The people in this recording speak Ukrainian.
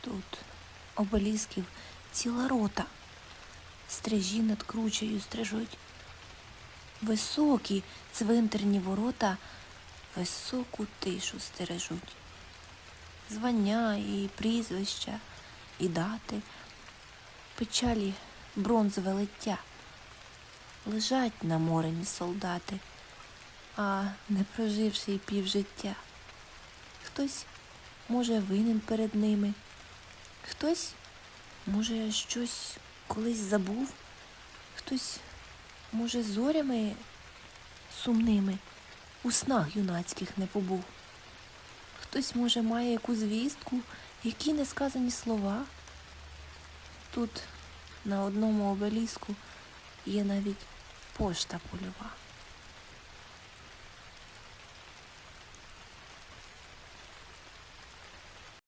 Тут обелісків ціла рота. Стрижі над кручею стрижуть. Високі цвинтарні ворота високу тишу стережуть. Звання і прізвища, і дати, печалі бронзове лиття. Лежать наморені солдати, а не проживши й півжиття. Хтось, може, винен перед ними, хтось, може, щось колись забув, хтось, може, зорями сумними у снах юнацьких не побув. Хтось, може, має яку звістку, які несказані слова. Тут на одному обеліску є навіть пошта польова.